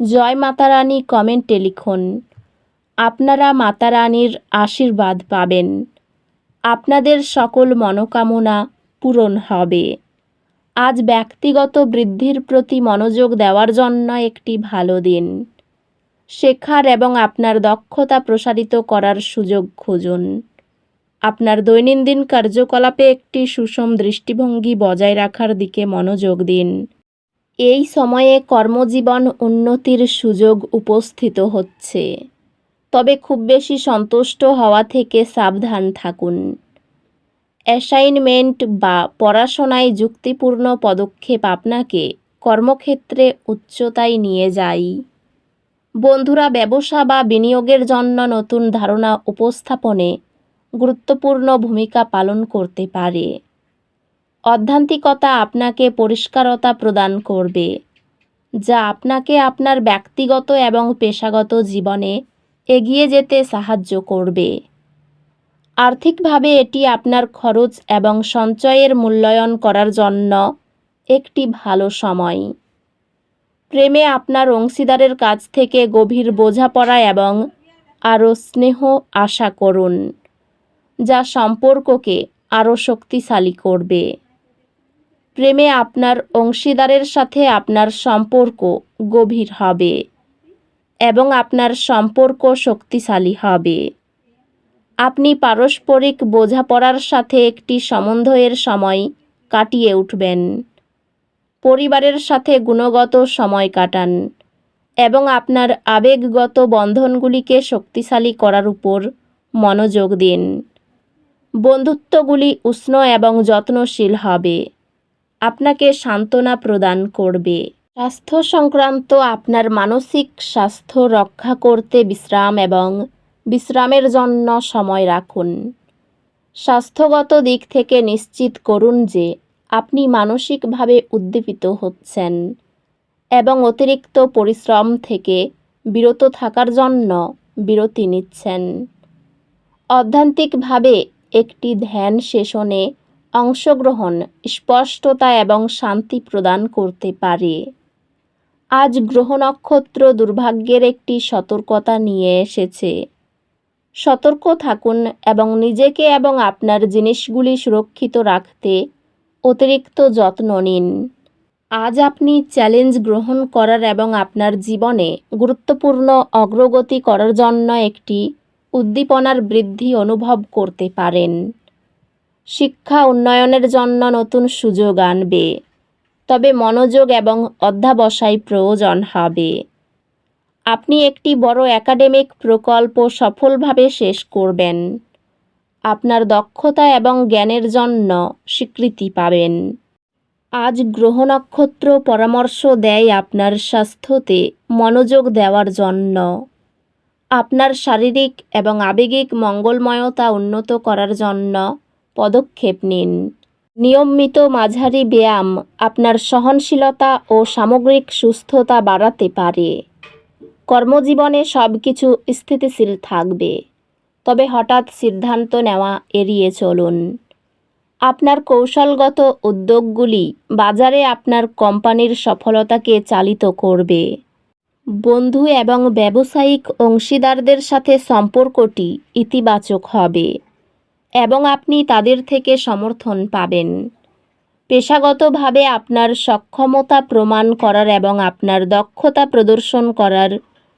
জয় মাতারানী কমেন্টে লিখুন, আপনারা মাতারানীর আশীর্বাদ পাবেন। আপনাদের সকল মনোকামনা পূরণ হবে। আজ ব্যক্তিগত বৃদ্ধির প্রতি মনোযোগ দেওয়ার জন্য একটি ভালো দিন। শেখার এবং আপনার দক্ষতা প্রসারিত করার সুযোগ খুঁজুন। আপনার দৈনন্দিন কার্যকলাপে একটি সুষম দৃষ্টিভঙ্গি বজায় রাখার দিকে মনোযোগ দিন। এই সময়ে কর্মজীবন উন্নতির সুযোগ উপস্থিত হচ্ছে। তবে খুব বেশি সন্তুষ্ট হওয়া থেকে সাবধান থাকুন। অ্যাসাইনমেন্ট বা পড়াশোনায় যুক্তিপূর্ণ পদক্ষেপ আপনাকে কর্মক্ষেত্রে উচ্চতায় নিয়ে যায়। বন্ধুরা, ব্যবসা বা বিনিয়োগের জন্য নতুন ধারণা উপস্থাপনে গুরুত্বপূর্ণ ভূমিকা পালন করতে পারে। অধ্যান্তিকতা আপনাকে পরিষ্কারতা প্রদান করবে, যা আপনাকে আপনার ব্যক্তিগত এবং পেশাগত জীবনে এগিয়ে যেতে সাহায্য করবে। আর্থিকভাবে এটি আপনার খরচ এবং সঞ্চয়ের মূল্যায়ন করার জন্য একটি ভালো সময়। প্রেমে আপনার অংশীদারের কাছ থেকে গভীর বোঝাপড়া এবং আরও স্নেহ আশা করুন, যা সম্পর্ককে আরও শক্তিশালী করবে। প্রেমে আপনার অংশীদারের সাথে আপনার সম্পর্ক গভীর হবে এবং আপনার সম্পর্ক শক্তিশালী হবে। আপনি পারস্পরিক বোঝাপড়ার সাথে একটি সম্বন্ধের সময় কাটিয়ে উঠবেন। পরিবারের সাথে গুণগত সময় কাটান এবং আপনার আবেগগত বন্ধনগুলিকে শক্তিশালী করার উপর মনোযোগ দিন। বন্ধুত্বগুলি উষ্ণ এবং যত্নশীল হবে। আপনাকে সান্ত্বনা প্রদান করবে। স্বাস্থ্য সংক্রান্ত আপনার মানসিক স্বাস্থ্য রক্ষা করতে বিশ্রাম এবং বিশ্রামের জন্য সময় রাখুন। স্বাস্থ্যগত দিক থেকে নিশ্চিত করুন যে আপনি মানসিকভাবে উদ্দীপিত হচ্ছেন এবং অতিরিক্ত পরিশ্রম থেকে বিরত থাকার জন্য বিরতি নিচ্ছেন। অধ্যান্তিকভাবে একটি ধ্যান সেশনে অংশগ্রহণ, স্পষ্টতা এবং শান্তি প্রদান করতে পারে। আজ গ্রহ নক্ষত্র দুর্ভাগ্যের একটি সতর্কতা নিয়ে এসেছে। সতর্ক থাকুন এবং নিজেকে এবং আপনার জিনিসগুলি সুরক্ষিত রাখতে অতিরিক্ত যত্ন নিন। আজ আপনি চ্যালেঞ্জ গ্রহণ করার এবং আপনার জীবনে গুরুত্বপূর্ণ অগ্রগতি করার জন্য একটি উদ্দীপনার বৃদ্ধি অনুভব করতে পারেন। শিক্ষা উন্নয়নের জন্য নতুন সুযোগ আনবে। তবে মনোযোগ এবং অধ্যাবসায় প্রয়োজন হবে। আপনি একটি বড় একাডেমিক প্রকল্প সফলভাবে শেষ করবেন। আপনার দক্ষতা এবং জ্ঞানের জন্য স্বীকৃতি পাবেন। আজ গ্রহ নক্ষত্র পরামর্শ দেয় আপনার স্বাস্থ্যতে মনোযোগ দেওয়ার জন্য। আপনার শারীরিক এবং আবেগিক মঙ্গলময়তা উন্নত করার জন্য পদক্ষেপ নিন। নিয়মিত মাঝারি ব্যায়াম আপনার সহনশীলতা ও সামগ্রিক সুস্থতা বাড়াতে পারে। কর্মজীবনে সব কিছু স্থিতিশীল থাকবে। তবে হঠাৎ সিদ্ধান্ত নেওয়া এড়িয়ে চলুন। আপনার কৌশলগত উদ্যোগগুলি বাজারে আপনার কোম্পানির সফলতাকে চালিত করবে। বন্ধু এবং ব্যবসায়িক অংশীদারদের সাথে সম্পর্কটি ইতিবাচক হবে। এবং আপনি তাদের থেকে সমর্থন পাবেন। পেশাগতভাবে আপনার সক্ষমতা প্রমাণ করার এবং আপনার দক্ষতা প্রদর্শন করার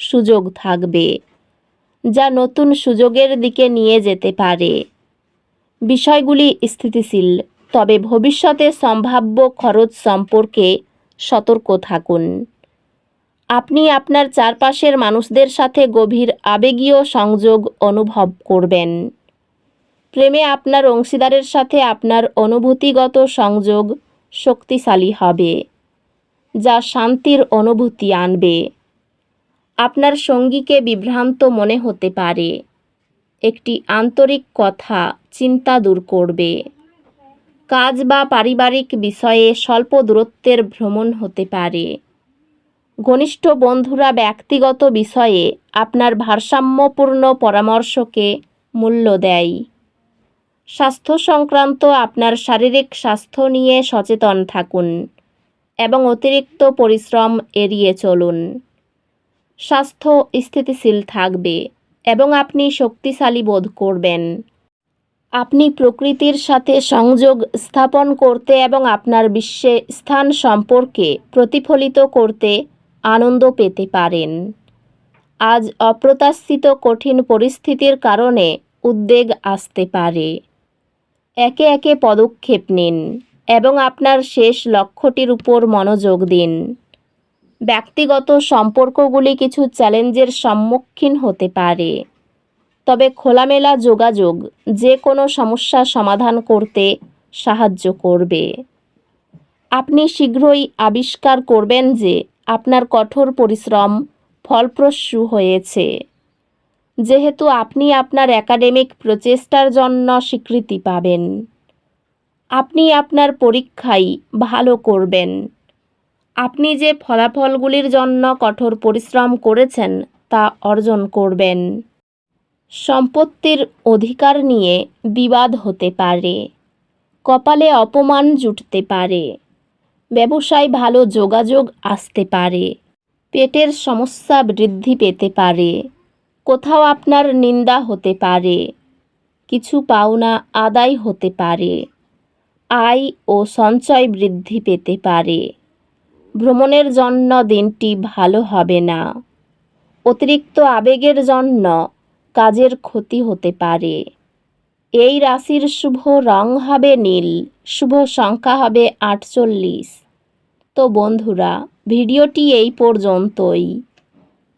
সুযোগ থাকবে, যা নতুন সুযোগের দিকে নিয়ে যেতে পারে। বিষয়গুলি স্থিতিশীল, তবে ভবিষ্যতে সম্ভাব্য খরচ সম্পর্কে সতর্ক থাকুন। আপনি আপনার চারপাশের মানুষদের সাথে গভীর আবেগীয় সংযোগ অনুভব করবেন। প্রেমে আপনার অংশীদারের সাথে আপনার অনুভূতিগত সংযোগ শক্তিশালী হবে, যা শান্তির অনুভূতি আনবে। আপনার সঙ্গীকে বিভ্রান্ত মনে হতে পারে, একটি আন্তরিক কথা চিন্তা দূর করবে। কাজ বা পারিবারিক বিষয়ে স্বল্প দূরত্বের ভ্রমণ হতে পারে। ঘনিষ্ঠ বন্ধুরা ব্যক্তিগত বিষয়ে আপনার ভারসাম্যপূর্ণ পরামর্শকে মূল্য দেয়। স্বাস্থ্য সংক্রান্ত আপনার শারীরিক স্বাস্থ্য নিয়ে সচেতন থাকুন এবং অতিরিক্ত পরিশ্রম এড়িয়ে চলুন। স্বাস্থ্য স্থিতিশীল থাকবে এবং আপনি শক্তিশালী বোধ করবেন। আপনি প্রকৃতির সাথে সংযোগ স্থাপন করতে এবং আপনার বিশ্বে স্থান সম্পর্কে প্রতিফলিত করতে আনন্দ পেতে পারেন। আজ অপ্রত্যাশিত কঠিন পরিস্থিতির কারণে উদ্বেগ আসতে পারে। একে একে পদক্ষেপ নিন এবং আপনার শেষ লক্ষ্যটির উপর মনোযোগ দিন। ব্যক্তিগত সম্পর্কগুলি কিছু চ্যালেঞ্জের সম্মুখীন হতে পারে। তবে খোলামেলা যোগাযোগ যে কোনো সমস্যা সমাধান করতে সাহায্য করবে। আপনি শীঘ্রই আবিষ্কার করবেন যে আপনার কঠোর পরিশ্রম ফলপ্রসূ হয়েছে। যেহেতু আপনি আপনার একাডেমিক প্রচেষ্টার জন্য স্বীকৃতি পাবেন। আপনি আপনার পরীক্ষায় ভালো করবেন। আপনি যে ফলাফলগুলির জন্য কঠোর পরিশ্রম করেছেন তা অর্জন করবেন। সম্পত্তির অধিকার নিয়ে বিবাদ হতে পারে। কপালে অপমান জুটতে পারে। ব্যবসায় ভালো যোগাযোগ আসতে পারে। পেটের সমস্যা বৃদ্ধি পেতে পারে। কোথাও আপনার নিন্দা হতে পারে, কিছু পাওনা আদায় হতে পারে, আয় ও সঞ্চয় বৃদ্ধি পেতে পারে। ভ্রমণের জন্য দিনটি ভালো হবে না। অতিরিক্ত আবেগের জন্য কাজের ক্ষতি হতে পারে। এই রাশির শুভ রং হবে নীল, শুভ সংখ্যা হবে আটচল্লিশ। তো বন্ধুরা, ভিডিওটি এই পর্যন্তই।